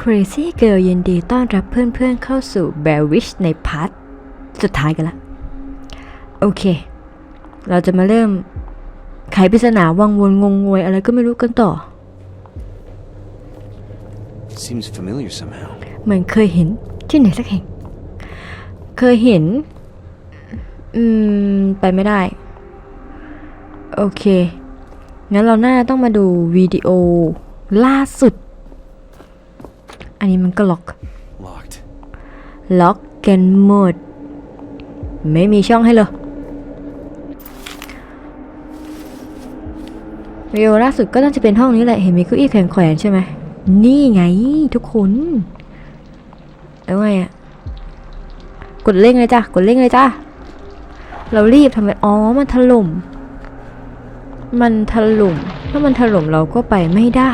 Crazy Girl ยินดีต้อนรับเพื่อนๆเข้าสู่ Bear Wish ในพาร์ทสุดท้ายกันละ โอเค เราจะมาเริ่มไขปริศนาวังวนงงงวยอะไรก็ไม่รู้กันต่อ Seems familiar somehow. เหมือนเคยเห็นที่ไหนสักแห่ง เคยเห็น อืม ไปไม่ได้ โอเค งั้นเราน่าต้องมาดูวิดีโอล่าสุด อันนี้มันก็ล็อก Locked. ล็อกกันหมด ไม่มีช่องให้เลยวิดีโอล่าสุดก็น่าจะเป็นห้องนี้แหละ เห็นมีเก้าอี้แขวนแขวนๆใช่ไหม นี่ไงทุกคน แล้วไงอะกดเร่งเลยจ้ะ กดเร่งเลยจ้ะ เรารีบทำไม อ๋อ มันถล่ม มันถล่ม ถ้ามันถล่มเราก็ไปไม่ได้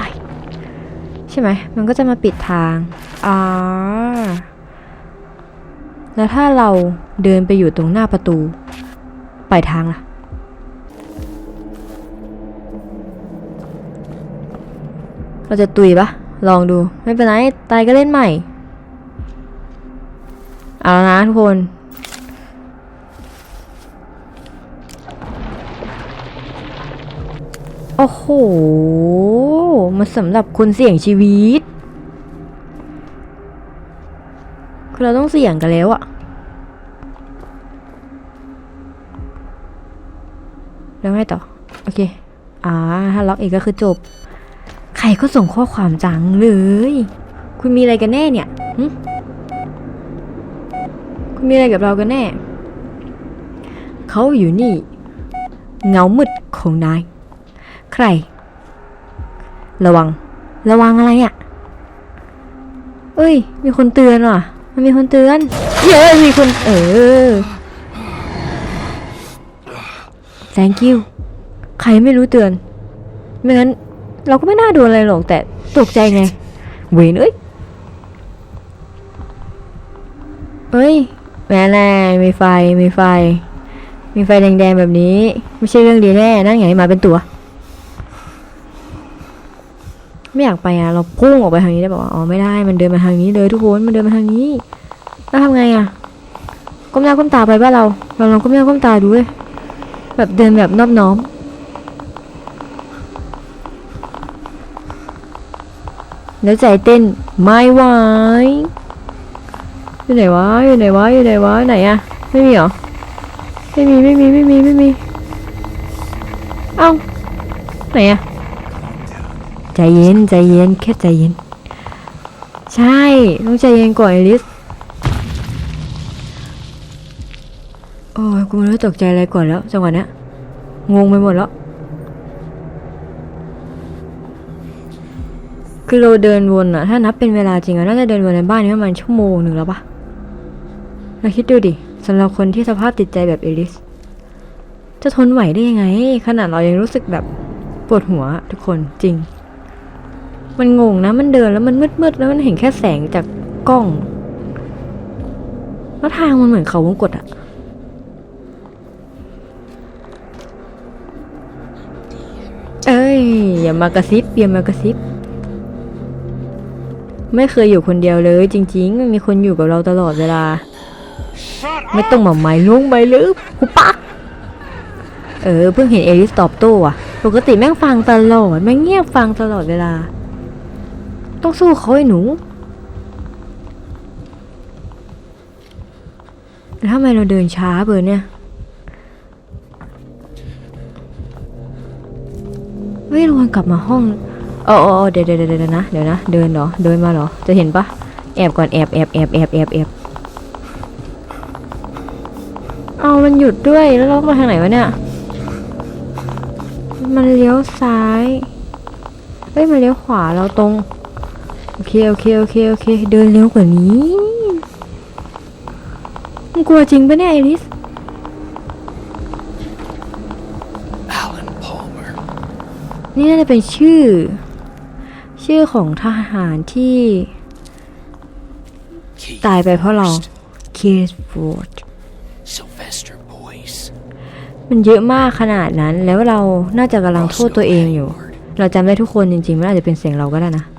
ใช่ไหม มันก็จะมาปิดทางอ่าแล้วถ้าเราเดินไปอยู่ตรงหน้าประตู ไปทางล่ะ เราจะตุยปะลองดู ไม่เป็นไร ตายก็เล่นใหม่ เอาแล้วนะทุกคน โอ้โห มันสำหรับคนเสี่ยงชีวิต คือเราต้องเสี่ยงกันแล้วอะแล้วไงต่อ โอเค อ่า ถ้าล็อกอีกก็คือจบ ใครก็ส่งข้อความจังเลย คุณมีอะไรกันแน่เนี่ยคุณมีอะไรกับเรากันแน่ เขาอยู่นี่ เงามืดของนาย ร ระวัง ระวังอะไรอะ่ะ เอ้ย มีคนเตือนว่ะ มันมีคนเตือน เย้มีคน เออ thank you ใครไม่รู้เตือน ไม่งั้น เราก็ไม่น่าโดนอะไรหรอกแต่ตกใจไง เวนเอ้ย เอ้ยแม่แน่มีไฟ มีไฟ มีไฟแดงๆแบบนี้ ไม่ใช่เรื่องดีแน่ นั่นไงมาเป็นตัว ไม่อยากไปอะเราพุ่งออกไปทางนี้ได้บอกว่าอ๋อไม่ได้มันเดินมาทางนี้เลยทุกคนมันเดินมาทางนี้แล้วทำไงอะก้มหน้าก้มตาไปบ้านเราเราลองก้มหน้าก้มตาดูเลยแบบเดินแบบนอบน้อมแล้วใจเต้นไม่ไหวอยู่ไหนวะอยู่ไหนวะอยู่ไหนวะไหนอะไม่มีเหรอไม่มีไม่มีไม่มีไม่มีเอ้าไหนอะ ใจเย็นใจเย็นแค่ใจเย็น ใช่ต้องใจเย็นก่อนอริสโอ้ยกูไม่รู้ตกใจอะไรก่อนแล้วจังหวะเนี้ยงงไปหมดแล้ว คือเราเดินวนอะถ้านับเป็นเวลาจริงอะน่าจะเดินวนในบ้านนี้ประมาณชั่วโมงหนึ่งแล้วปะเราคิดดูดิสำหรับคนที่สภาพจิตใจแบบเอลิส จะทนไหวได้ยังไง ขนาดเรายังรู้สึกแบบปวดหัวทุกคนจริง มันงงนะ มันเดินแล้วมันมืดๆแล้วมันเห็นแค่แสงจากกล้อง แล้วทางมันเหมือนเขาวงกตอะเอ้ย อย่ามากระซิบอย่ามากระซิบ ไม่เคยอยู่คนเดียวเลย จริง ๆ มันมีคนอยู่กับเราตลอดเวลา ไม่ต้องมาไม่ลุงไม่ลืมหุปักเออ เพิ่งเห็นเอลิสตอบโต้อะปกติแม่งฟังตลอด แม่งเงียบฟังตลอดเวลา ต้องสู้เขาไอ้หนู แล้วทำไมเราเดินช้าเบอร์เนี่ยเฮ้ยเราวนกลับมาห้องอ๋ออ๋ออ๋อเดี๋ยวเดี๋ยวเดี๋ยวนะ เดี๋ยวนะ เดินเหรอ เดินมาเหรอ จะเห็นปะแอบก่อนแอบแอบแอบแอบแอบแอบเอามันหยุดด้วย แล้วเรามาทางไหนวะเนี่ย มันเลี้ยวซ้าย เฮ้ย มันเลี้ยวขวาเราตรง โอเคโอเคโอเคโอเค เดินเร็วกว่านี้มึงกลัวจริงปะเนี่ยไอริส Alan Palmer. นี่น่าจะเป็นชื่อ ชื่อของทหารที่ Kate ตายไปเพราะเราเคสฟอร์ด Sylvester Boyce. มันเยอะมากขนาดนั้นแล้วเราน่าจะกำลังโทษตัวเองอยู่ เราจำได้ทุกคนจริงๆ มันอาจจะเป็นเสียงเราก็ได้นะ They're all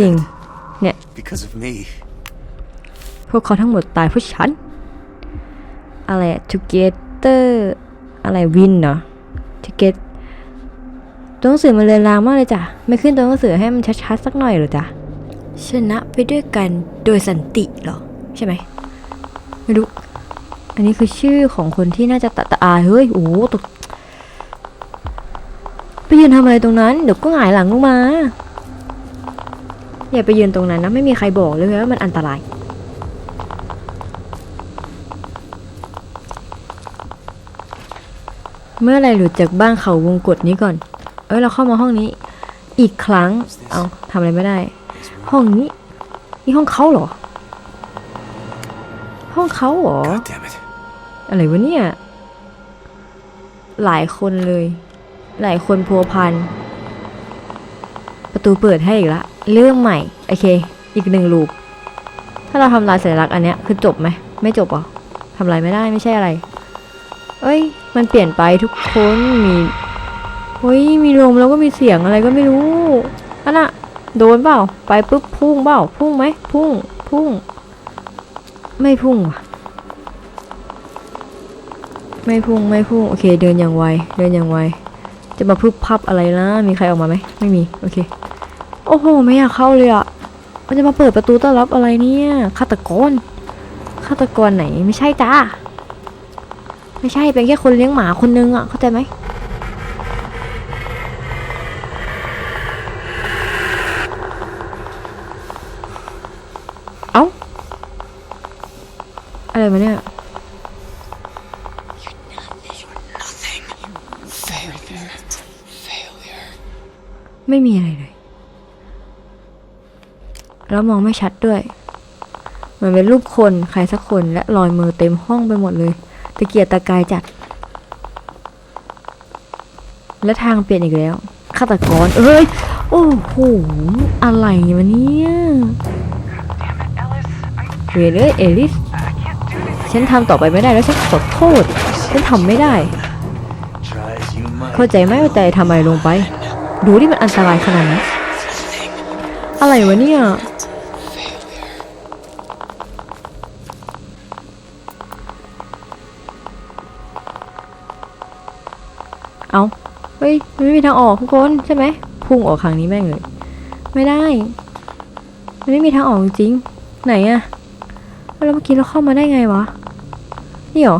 จริง dead. เนี่ย Because of me. พวกเขาทั้งหมดตายเพราะฉัน อะไรอะ together อะไรวินเนาะ toget ตัวหนังสือมันเลยลางมากเลยจ้ะ ไม่ขึ้นตัวหนังสือให้มันชัดๆสักหน่อยเหรอจ๊ะชนะไปด้วยกันโดยสันติเหรอ ใช่ไหม ไม่รู้ อันนี้คือชื่อของคนที่น่าจะตะตะอายเฮ้ย โอ้โหตกไปยืนทำอะไรตรงนั้น เดี๋ยวก็หงายหลังลงมา อย่าไปยืนตรงนั้นนะ ไม่มีใครบอกเลยว่ามันอันตราย เมื่อไหรหลุดจากบ้านเขาวงกฏนี้ก่อน เอ้ยเราเข้ามาห้องนี้ อีกครั้ง เอาทำอะไรไม่ได้ ห้องนี้นี่ห้องเขาเหรอ ห้องเขาเหรอ God damn it. อะไรวะเนี่ย หลายคนเลย หลายคนพัวพันประตูเปิดให้อีกละ เรื่องใหม่ โอเค อีกหนึ่งลูป ถ้าเราทำลายสัญลักษณ์อันเนี้ยคือจบไหม ไม่จบเหรอทำลายไม่ได้ไม่ใช่อะไร เอ้ย มันเปลี่ยนไปทุกคนมีเฮ้ย มีลมแล้วก็มีเสียงอะไรก็ไม่รู้อันน่ะ โดนเปล่า ไปปุ๊บพุ่งเปล่า พุ่งไหม พุ่ง พุ่ง ไม่พุ่งว่ะ ไม่พุ่ง ไม่พุ่ง โอเค เดินอย่างไว เดินอย่างไว จะมาพึบพับอะไรนะ มีใครออกมาไหม ไม่มี โอเค อ้โห ไม่อยากเข้าเลยอะ มันจะมาเปิดประตูต้อนรับอะไรเนี่ยฆาตกรฆาตกรไหนไม่ใช่จ้า ไม่ใช่เป็นแค่คนเลี้ยงหมาคนนึงอะ เข้าใจไหมเอ้า อะไรมาเนี่ย Failure. Failure. ไม่มีอะไรเลย แล้วมองไม่ชัดด้วย มันเป็นรูปคนใครสักคนและรอยมือเต็มห้องไปหมดเลย ตะเกียกตะกายจัด และทางเปลี่ยนอีกแล้วฆาตกรเอ้ย โอ้โห อะไรวะเนี่ยเวยเลยเอลิส ฉันทำต่อไปไม่ได้แล้วฉันขอโทษ ฉันทำไม่ได้ เข้าใจไหมว่าใจทำอะไรลงไป ดูที่มันอันตรายขนาดไหนอะไรวะเนี่ย เอาเฮ้ยมันไม่มีทางออกทุกคนใช่ไหมพุ่งออกทางนี้แม่งเลย ไม่ได้มันไม่มีทางออกจริงไหนอะแล้วเมื่อกี้เราเข้ามาได้ไงวะนี่หรอ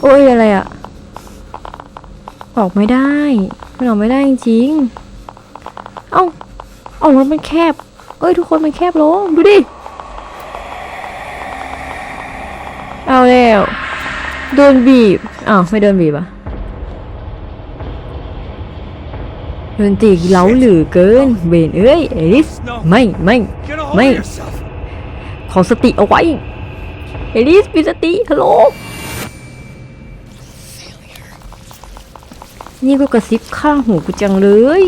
โอ้ยอะไรอะออกไม่ได้มันออกไม่ได้จริงเอ้าเอารถมันแคบ เอ้ยทุกคนมันแคบลงดูดิเอาแล้วโดนบีบอ้าวไม่โดนบีบอะโดนตีเล้าหรือเกินเบนเอ้ยเอลิสไม่ไม่ Get a hold Mate. of yourself. ขอสติเอาไว้เอลิสมีสติฮัลโหลนี่ก็กระซิบข้างหูกูจังเลย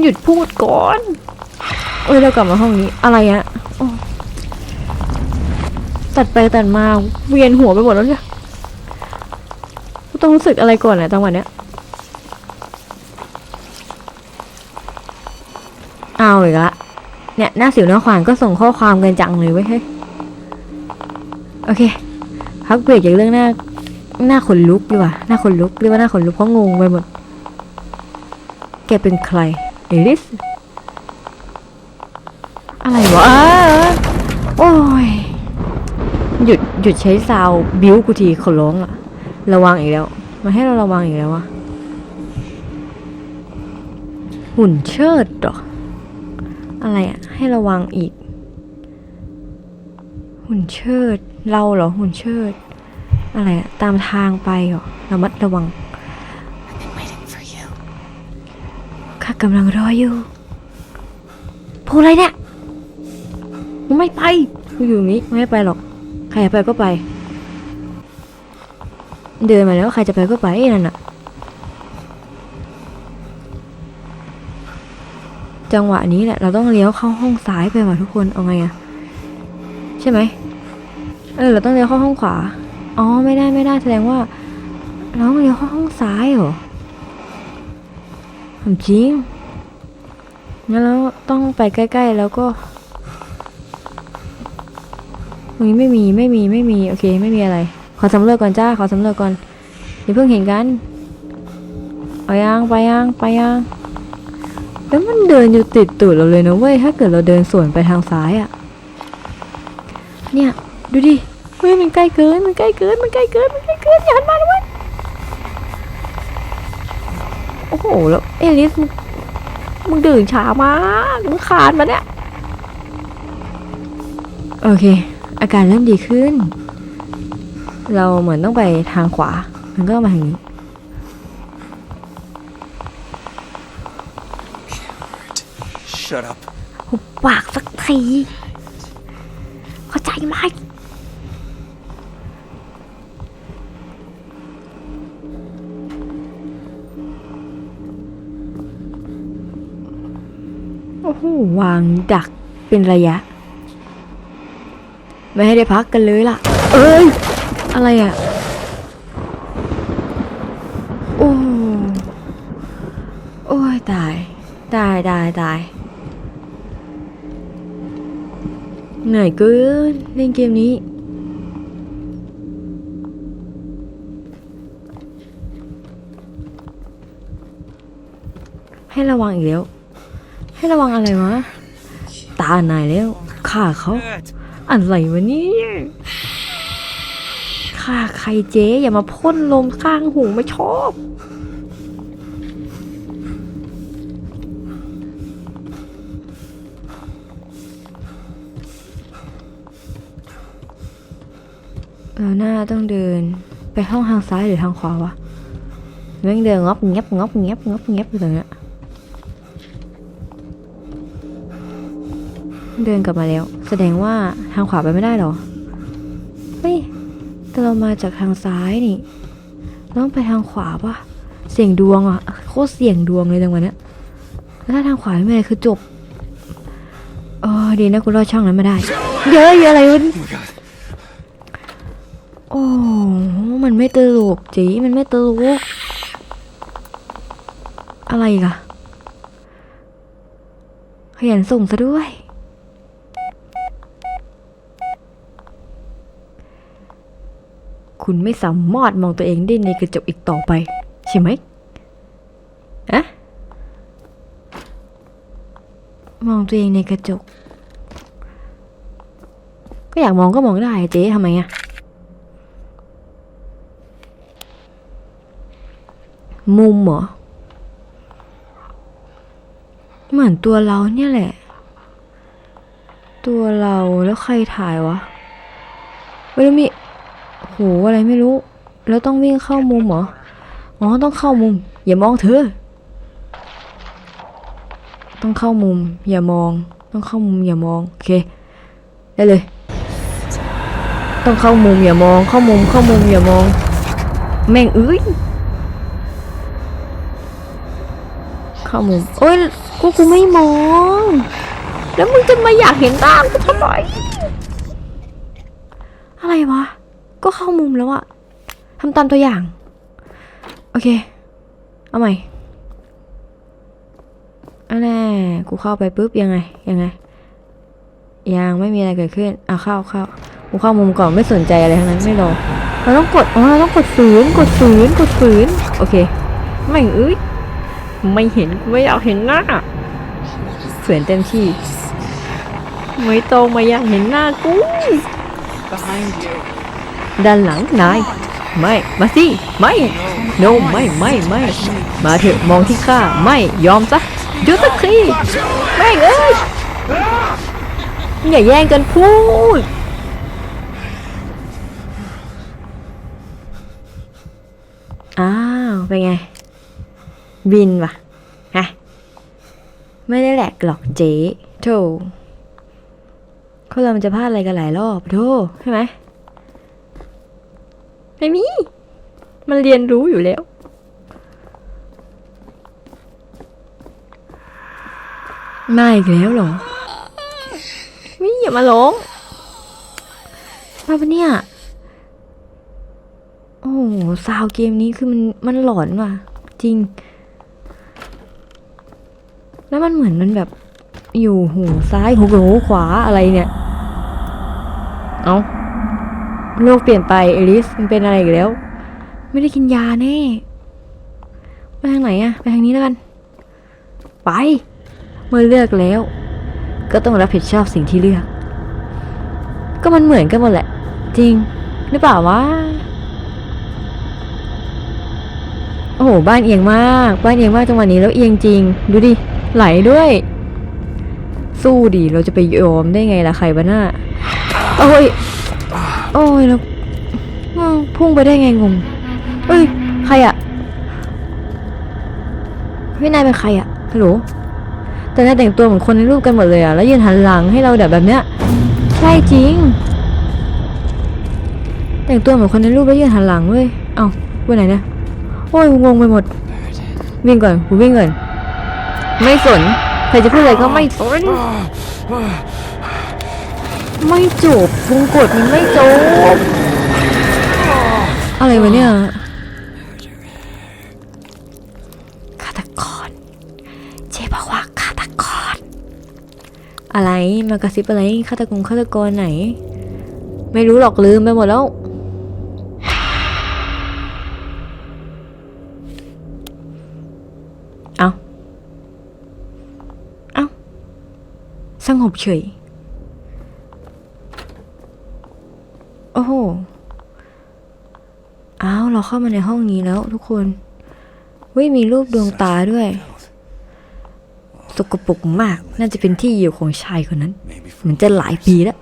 หยุดพูดก่อน เอ้ยเรากลับมาห้องนี้อะไรอะโอ้ตัดไปตัดมาเวียนหัวไปหมดแล้วเนี่ยกู ต้องรู้สึกอะไรก่อนอะจังหวะเนี้ยเอาอีกละเนี่ยหน้าสิวหน้าขวานก็ส่งข้อความกันจังเลยเว้ยเฮ้ยโอเคพักเบรกจากเรื่องหน้า หน้าขนลุกดีกว่าหน้าขนลุกเรียกว่าหน้าขนลุกเพราะงงไปหมดแกเป็นใครเอลิสอะไรวะโอ้ยหยุดหยุดใช้ซาวบิ้วกูทีเขาร้องอะ ระวังอีกแล้วมาให้เราระวังอีกแล้ววะหุ่นเชิดหรออะไรอะให้ระวังอีก หุ่นเชิด เราเหรอหุ่นเชิด อะไรอะตามทางไปเหรอระมัดระวังข้ากำลังรออยู่พูดอะไรเนี่ยไม่ไปกูอยู่อย่างนี้ไม่ไปหรอก ใครไปก็ไป เดินมาแล้วใครจะไปก็ไปนั่นน่ะ จังหวะนี้แหละ เราต้องเลี้ยวเข้าห้องซ้ายไปว่ะทุกคน เอาไงอะใช่ไหม เออ เราต้องเลี้ยวเข้าห้องขวา อ๋อ ไม่ได้ไม่ได้แสดงว่า เราต้องเลี้ยวเข้าห้องซ้ายเหรอถามจริงงั้นแล้วต้องไปใกล้ ๆ แล้วก็ตรงนี้ไม่มีไม่มีไม่มี โอเค ไม่มีอะไร ขอสำรวจก่อนจ้า ขอสำรวจก่อนอย่าเพิ่งเห็นกัน เอายังไปยังไปยังแล้วมันเดินอยู่ติดตูดเราเลยนะเว้ย ถ้าเกิดเราเดินสวนไปทางซ้ายอะเนี่ย ดูดิ เฮ้ย มันใกล้เกิน มันใกล้เกิน มันใกล้เกิน มันใกล้เกินอย่าหันมาเลยเว้ยโอ้โห แล้วเอลิส มึงมึงดื่นช้ามากมึงคานมาเนี่ย โอเค อาการเริ่มดีขึ้น เราเหมือนต้องไปทางขวา มันก็มาทางนี้ Shut up. หุบปากสักที เข้าใจไหม โอ้โห วางดักเป็นระยะ ไม่ให้ได้พักกันเลยล่ะ เอ้ย อะไรอะ โอ้ โอ้ยตาย ตายตายตาย เหนื่อยเกินเล่นเกมนี้ ให้ระวังอีกแล้ว ให้ระวังอะไรวะ ตาหนายแล้ว ฆ่าเขา อะไรวะเนี่ย ฆ่าใครเจ๊อย่ามาพ่นลมข้างหูไม่ชอบ เราหน้าต้องเดินไปห้องทางซ้ายหรือทางขวาวะแม่งเดินงอบเงียบงอบเงียบงอบเงียบอยู่ตรงเนี้ยเดินกลับมาแล้ว แสดงว่าทางขวาไปไม่ได้หรอ มาจากทางซ้ายนี่เราต้องไปทางขวาปะเสี่ยงดวงอะ โคตรเสี่ยงดวงเลยจังหวะเนี้ยแล้วถ้าทางขวาไม่ได้คือจบอ๋อดีนะกูรอดช่องนั้นมาได้เดี๋ยวอะไรวะ Oh my god. โอ้มันไม่ตลกจีมันไม่ตลก อะไรอีกอะขยันส่งซะด้วย คุณไม่สามารถมองตัวเองได้ในกระจกอีกต่อไป ใช่ไหมอะมองตัวเองในกระจก ก็อยากมองก็มองได้เจ๊ทำไมอะมุมเหรอ เหมือนตัวเราเนี่ยแหละ ตัวเราแล้วใครถ่ายวะเว้ยแล้มี อะไรไม่รู้ แล้วต้องวิ่งเข้ามุมเหรอ อ๋อ ต้องเข้ามุม อย่ามองเธอ ต้องเข้ามุม อย่ามอง ต้องเข้ามุมอย่ามอง โอเค ได้เลย ต้องเข้ามุมอย่ามอง เข้ามุม เข้ามุมอย่ามอง แม่งเอ้ย เข้ามุมโอ้ย กูกูไม่มอง แล้วมึงจะมาอยากเห็นหน้ากูทำไมอะไรวะ ก็เข้ามุมแล้วอะทำตามตัวอย่าง โอเค เอาใหม่อันแน่กูเข้าไปปุ๊บยังไง ยังไง ยังไม่มีอะไรเกิดขึ้นอะเข้าเข้ากูเข้ามุมก่อนไม่สนใจอะไรทั้งนั้นไม่รอเราต้องกดอ๋อเราต้องกดฝืนกดฝืนกดฝืนโอเคไม่เอ้ยไม่เห็นไม่อยากเห็นหน้าเฝืนเต็มที่ไม่โตรงมาอยากเห็นหน้ากู Behind you. ด้านหลังนาย ไม่ มาสิ ไม่ no ไม่ ไม่ ไม่ มาเถอะ มองที่ข้า ไม่ ยอมซะหยุดสักทีแม่งเอ้ย อย่าแย่งกันพูด อ้าว เป็นไง บินว่ะ ฮะ ไม่ได้แหลกหรอกเจ๊โธ่คนเรามันจะพลาดอะไรกันหลายรอบโธ่ใช่ไหม ไม่มี มันเรียนรู้อยู่แล้ว มาอีกแล้วเหรอวิอย่ามาร้องมาปะเนี่ย โอ้โหซาวเกมนี้คือมันมันหลอนว่ะ จริง แล้วมันเหมือนมันแบบอยู่หูซ้ายหูหูขวาอะไรเนี่ย เอ้า โลกเปลี่ยนไปเอลิสมันเป็นอะไรอีกแล้ว ไม่ได้กินยาแน่ไปทางไหนอะไปทางนี้แล้วกัน ไป เมื่อเลือกแล้ว ก็ต้องรับผิดชอบสิ่งที่เลือก ก็มันเหมือนกันหมดแหละ จริงหรือเปล่าวะโอ้โหบ้านเอียงมาก บ้านเอียงมากจังหวะนี้แล้วเอียงจริง ดูดิไหลด้วย สู้ดิเราจะไปยอมได้ไงล่ะใครบ้าน่าโอ้ย โอ้ยแล้วพุ่งไปได้ไงงงเอ้ย ใครอะพี่นายเป็นใครอะฮัลโหลแต่นายแต่งตัวเหมือนคนในรูปกันหมดเลยอะแล้วยืนหันหลังให้เราแบบแบบเนี้ย ใช่จริง แต่งตัวเหมือนคนในรูปแล้วยืนหันหลังเว้ย เอ้าไปไหนเนี่ย โอ้ยงงไปหมด วิ่งก่อนกูวิ่งก่อน ไม่สน ใครจะพูดอะไรก็ไม่สน ไม่จบวงกดมันไม่จบ อะไรวะเนี่ยฆาตกรเจ๊บอกว่าฆาตกร อะไรมากระซิบอะไรฆาตกรฆาตกรไหน ไม่รู้หรอกลืมไปหมดแล้วเอาเอาสงบเฉย โอ้โหอ้าวเราเข้ามาในห้องนี้แล้วทุกคนเว้ยมีรูปดวงตาด้วย สกปรกมาก น่าจะเป็นที่อยู่ของชายคนนั้น เหมือนจะหลายปีแล้ว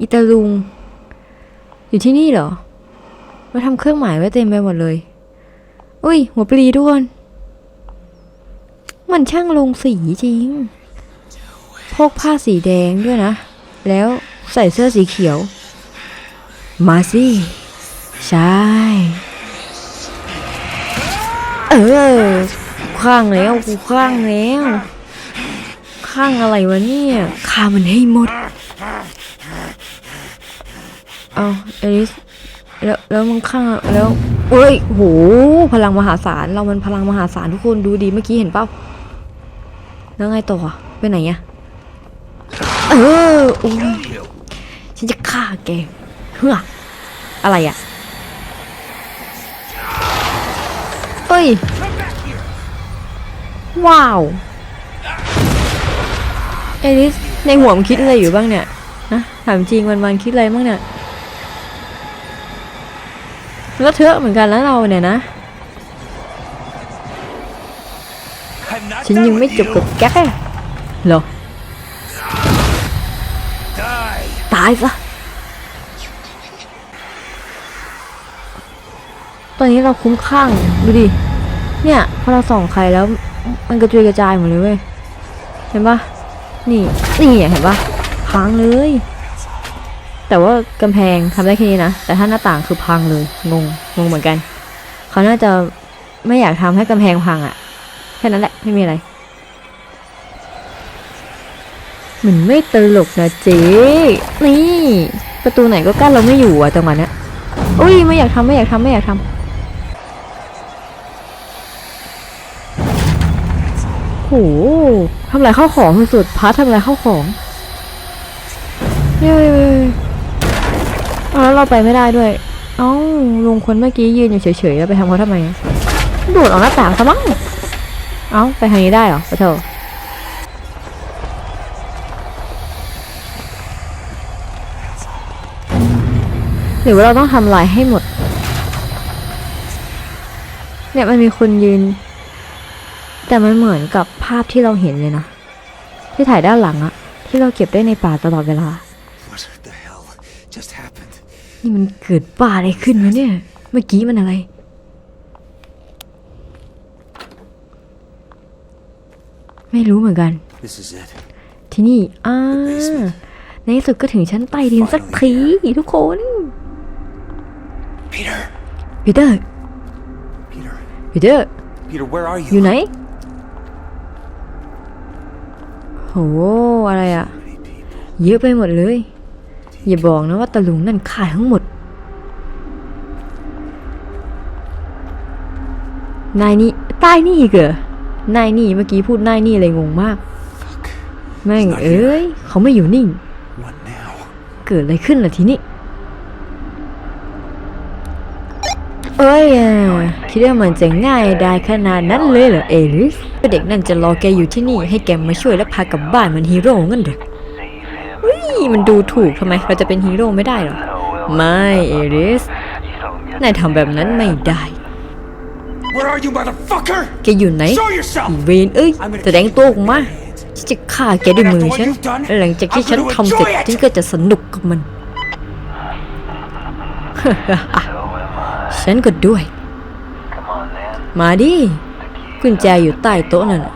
อิตาลุง อยู่ที่นี่เหรอ มาทำเครื่องหมายไว้เต็มไปหมดเลย อุ้ย หัวปลีด้วน มันช่างลงสีจริง พกผ้าสีแดงด้วยนะ แล้วใส่เสื้อสีเขียว มาสิ ใช่ เออข้างแล้วกูข้างแล้ว ข้างอะไรวะเนี่ยฆ่ามันให้หมด เอาเอลิสแล้วแล้วมึงข้างแล้วเอ้ยโหพลังมหาศาลเรามันพลังมหาศาลทุกคนดูดีเมื่อกี้เห็นเปล่าแล้วไงต่ออะไปไหนอะเออโอ้ยฉันจะฆ่าแก เฮ้ออะไรอะเอ้ย ว้าว เอลิส ในหัวมันคิดอะไรอยู่บ้างเนี่ยนะถามจริงวันวันๆคิดอะไรบ้างเนี่ยมันก็เถอะเหมือนกันแล้วเราเนี่ยนะฉันยังไม่จบกับแกเหรอ ตายซะ ตอนนี้เราคุ้มข้างดูดิ เนี่ยพอเราส่องใครแล้ว มันกระจุยกระจายหมดเลยเว้ย เห็นปะนี่ นี่เห็นปะพังเลย แต่ว่ากำแพงทำได้แค่นี้นะ แต่ถ้าหน้าต่างคือพังเลย งง งงเหมือนกัน เขาน่าจะไม่อยากทำให้กำแพงพังอะแค่นั้นแหละ ไม่มีอะไรเหมือนไม่ตลกนะเจ๊นี่ ประตูไหนก็กั้นเราไม่อยู่อะจังหวะนี้อุ้ยไม่อยากทำไม่อยากทำไม่อยากทำ โหทำลายข้าวของสุดๆพาร์ททำลายข้าวของเย้เอาแล้วเราไปไม่ได้ด้วย เอ้าลุงคนเมื่อกี้ยืนอยู่เฉยๆแล้วไปทำเขาทำไมอะโดดออกหน้าต่างซะมั้ง เอ้าไปทางนี้ได้เหรอปะเถอะหรือว่าเราต้องทำลายให้หมด เนี่ยมันมีคนยืน แต่มันเหมือนกับภาพที่เราเห็นเลยนะ ที่ถ่ายด้านหลังอะที่เราเก็บได้ในป่าตลอดเวลา What the hell just happened? นี่มันเกิดป่าอะไรขึ้นวะเนี่ย เมื่อกี้มันอะไร ไม่รู้เหมือนกัน This is it. ที่นี่ อ่า ในที่สุดก็ถึงชั้นใต้ดินสักทีทุกคน Peter. ปีเตอร์ Peter. ปีเตอร์ Peter, where are อยู่ you? ไหน โหอะไรอะ Many people. เยอะไปหมดเลย อย่าบอกนะว่าตะลุงนั่นขายทั้งหมด นายนี่ใต้นี่อีกเหรอนายนี่เมื่อกี้พูดนายนี่เลยงงมาก Fuck. แม่ง He's not เอ้ย here. เขาไม่อยู่นิ่ง What now? เกิดอะไรขึ้นล่ะทีนี้ เอ้ยอะ คิดว่ามันจะง่ายได้ขนาดนั้นเลยเหรอเอลิสเด็กนั่นจะรอแกอยู่ที่นี่ให้แกมาช่วยและพากลับบ้านเหมันฮีโร่งั้นเหรอเฮ้ยมันดูถูกทำไมเราจะเป็นฮีโร่ไม่ได้เหรอ ไม่เอลิสนายทำแบบนั้นไม่ได้ Where are you, motherfucker? แกอยู่ไหน Show yourself! อีเวนเอ้ยแสดงตัวออกมาฉันจะฆ่าแกด้วยมือฉันและหลังจากที่ฉันทำเสร็จฉันก็จะสนุกกับมัน ฉันก็ด้วย มาดิกุญแจอยู่ใต้โต๊ะนั่นน่ะ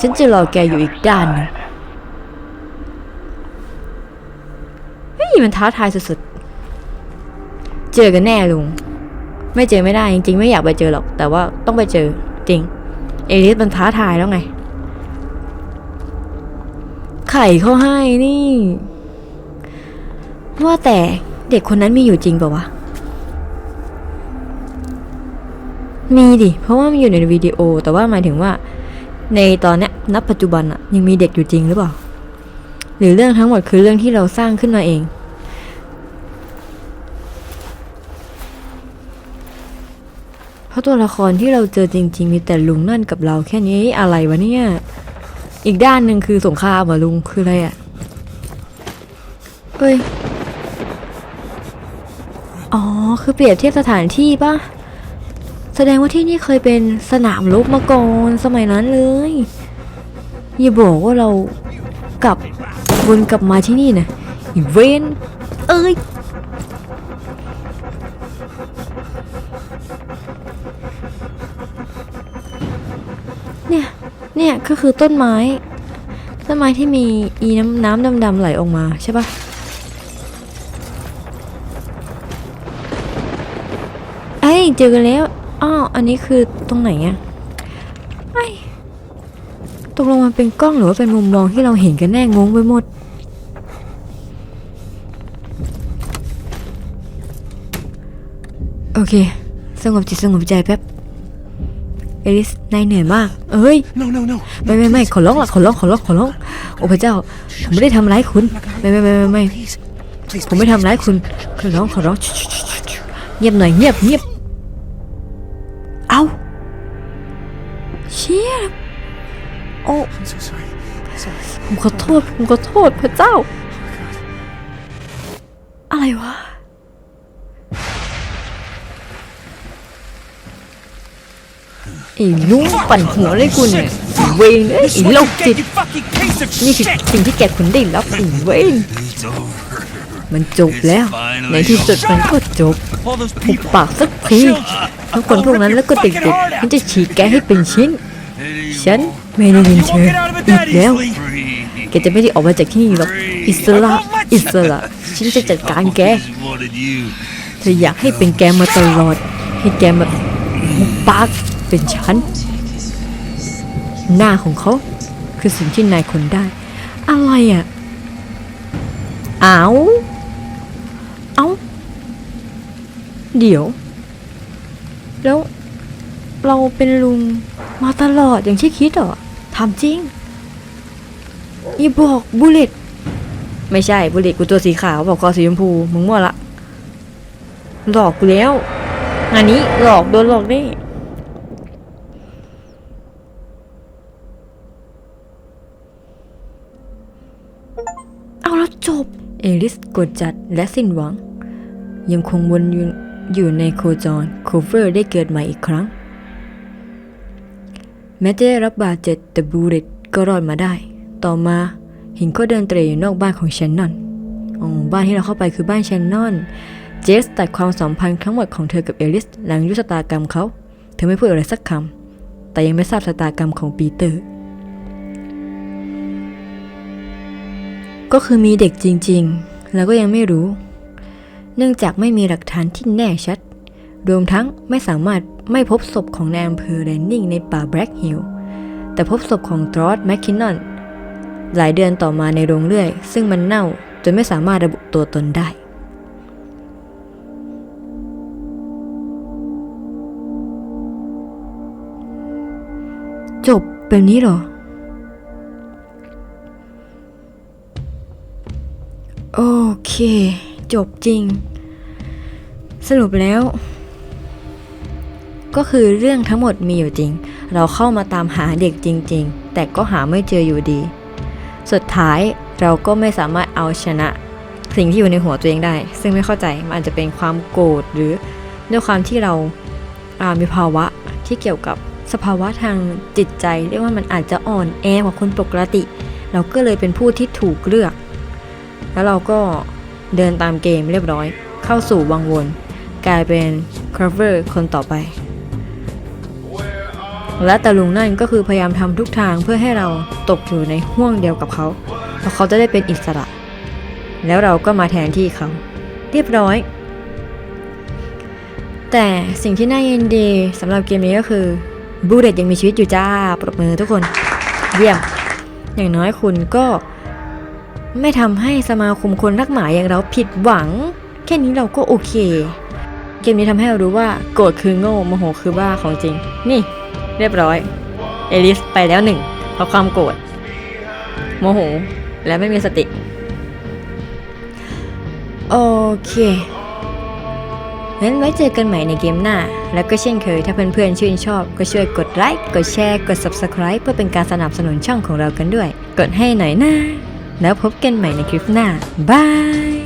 ฉันจะรอแกอยู่อีกด้านนึงเฮ้ยมันท้าทายสุดๆ เจอกันแน่ลุง ไม่เจอไม่ได้จริงๆ ไม่อยากไปเจอหรอก แต่ว่าต้องไปเจอจริง เอลิสมันท้าทายแล้วไง ไข่เขาให้นี่ ว่าแต่เด็กคนนั้นมีอยู่จริงเปล่าวะ มีดิ เพราะว่ามันอยู่ในวิดีโอ แต่ว่าหมายถึงว่า ในตอนเนี้ยณปัจจุบันอะยังมีเด็กอยู่จริงหรือเปล่า หรือเรื่องทั้งหมดคือเรื่องที่เราสร้างขึ้นมาเอง เพราะตัวละครที่เราเจอจริง ๆ มีแต่ลุงนั่นกับเราแค่นี้อะไรวะเนี่ย อีกด้านหนึ่งคือสงครามเหรอลุงคืออะไรอะเอ้ย อ๋อ คือเปรียบเทียบสถานที่ปะ แสดงว่าที่นี่เคยเป็นสนามรบมาก่อนสมัยนั้นเลยอย่าบอกว่าเรากลับวนกลับมาที่นี่นะอีเวนเอ้ยเนี่ยเนี่ยก็คือต้นไม้ ต้นไม้ที่มีอีน้ำน้ำดำๆไหลออกมาใช่ปะเอ้ยเจอกันแล้ว อ้ออันนี้คือตรงไหนอะไอ้ยตกลงมันเป็นกล้องหรือว่าเป็นมุมมองที่เราเห็นกันแน่งงไปหมด โอเค สงบจิตสงบใจแป๊บ เอลิส นายเหนื่อยมาก เอ้ย No, no, no. ไม่ไม่ไม่ขอร้องละขอร้องขอร้องขอร้อง โอ้พระเจ้า ผมไม่ได้ทำร้ายคุณ ไม่ไม่ไม่ไม่ไม่ Please. Please, ผมไม่ทำร้ายคุณขอร้องขอร้องชิชิชิชิชิเงียบหน่อยเงียบเงียบ ชี่ยโอ้ I'm so sorry. Sorry. ผมขอโทษ ผมขอโทษพระเจ้า อะไรวะ ไอ้ลุงปั่นหัวเลยกูเนี่ยไอ้เวงเอ้ยไอ้โรคจิต You fucking piece of นี่คือสิ่งที่แกคุณได้รับไอ้เวง It's over. มันจบแล้ว ในที่สุดมันก็จบ All those ปุบปากสักทีทั้งคนพวกนั้นแล้วก็เด็กๆฉันจะฉีกแกให้เป็นชิ้น ฉันไม่ได้ยินเธออีกแล้วแกจะไม่ได้ออกมาจากที่นี่หรอกอิสระอิสระฉันจะจัดการแกเธออยากให้เป็นแกมาตลอด ให้แกมาปากเป็นฉัน หน้าของเขาคือสิ่งที่นายคนได้ อะไรอะเอาเอาเดี๋ยว แล้วเราเป็นลุง มาตลอดอย่างที่คิดเหรอทำจริงอย่าบอกบุเลตไม่ใช่บุเลตกูตัวสีขาวบอกคอสีชมพูมึงมั่วละ หลอกกูแล้วงานนี้หลอกโดนหลอกแน่เอาแล้วจบ เอลิสกดจัดและสิ้นหวัง ยังคงวนอยู่อยู่ในโคจร โคเวอร์ได้เกิดใหม่อีกครั้ง แม้จะได้รับบาดเจ็บแต่บูเรตก็รอดมาได้ ต่อมาห็นเขาเดินเตร่อยู่นอกบ้านของแชนนอนอ๋อบ้านที่เราเข้าไปคือบ้านแชนนอน เจสตัดความสัมพันธ์ทั้งหมดของเธอกับเอลิสหลังยุทธตากรรมเขา เธอไม่พูดอะไรสักคำ แต่ยังไม่ทราบชะตากรรมของปีเตอร์ ก็คือมีเด็กจริงๆ แล้วก็ยังไม่รู้ เนื่องจากไม่มีหลักฐานที่แน่ชัด รวมทั้งไม่สามารถ ไม่พบศพของนายอำเภอเรนนิงในป่าแบล็กฮิลล์แต่พบศพของทรอสแมคคินนอนหลายเดือนต่อมาในโรงเลื่อย ซึ่งมันเน่าจนไม่สามารถระบุตัวตนได้ จบแบบนี้เหรอ โอเค จบจริง สรุปแล้ว ก็คือเรื่องทั้งหมดมีอยู่จริง เราเข้ามาตามหาเด็กจริง ๆ แต่ก็หาไม่เจออยู่ดี สุดท้ายเราก็ไม่สามารถเอาชนะ สิ่งที่อยู่ในหัวตัวเองได้ ซึ่งไม่เข้าใจมันอาจจะเป็นความโกรธหรือด้วยความที่เราามีภาวะที่เกี่ยวกับสภาวะทางจิตใจเรียกว่ามันอาจจะอ่อนแอกว่าคนปกติ เราก็เลยเป็นผู้ที่ถูกเลือก แล้วเราก็เดินตามเกมเรียบร้อย เข้าสู่วังวน กลายเป็น cover คนต่อไป และตาลุงนั่นก็คือพยายามทำทุกทางเพื่อให้เราตกอยู่ในห่วงเดียวกับเขาเพราะเขาจะได้เป็นอิสระ แล้วเราก็มาแทนที่เขา เรียบร้อย แต่สิ่งที่น่ายินดีสำหรับเกมนี้ก็คือบูเดตยังมีชีวิตอยู่จ้า ปรบมือทุกคน เยี่ยม อย่างน้อยคุณก็ไม่ทำให้สมาคมคนรักหมาอย่างเราผิดหวัง แค่นี้เราก็โอเค เกมนี้ทำให้เรารู้ว่าโกรธคือโง่โมโหคือบ้าของจริง นี่ เรียบร้อย เอลิสไปแล้วหนึ่งเพราะความโกรธโมโห และไม่มีสติ โอเคงั้นไว้เจอกันใหม่ในเกมหน้า แล้วก็เช่นเคยถ้าเพื่อนๆชื่นชอบ ก็ช่วยกดไลค์ กดแชร์ กด Subscribe เพื่อเป็นการสนับสนุนช่องของเรากันด้วย กดให้หน่อยนะ แล้วพบกันใหม่ในคลิปหน้า บาย